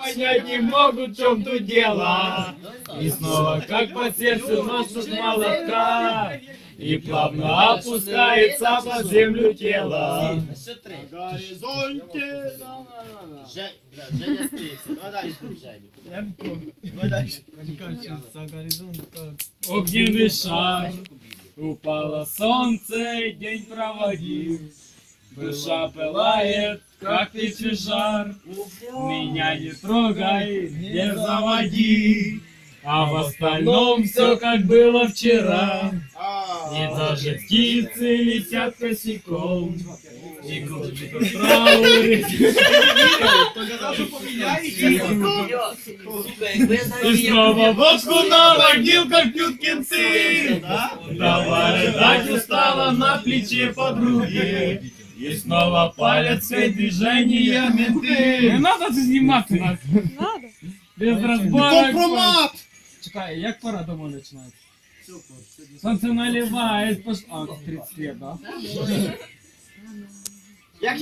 Понять не могут, в чем тут дело. И снова, как по сердцу, носут молотка. И плавно опускается под землю тело. Ще три. Горизонте. Же- бля, Женя стоїться. Давай далі, Женю. Давай далі. Огненный шар. Упало солнце, день проводил. Душа пылает, как птичий жар. Меня не трогай, не заводи. А в остальном все как было вчера. И даже птицы летят косяком. И. И снова водку на могилках пьют кенцы. Давай рыдать устала на плече подруги. И снова палят все движения менты. Не надо це знімати. Надо. Без розборок. Компромат. Чекай, як пора дома починається? Сонце наливает, пош... А, 30 лет, да?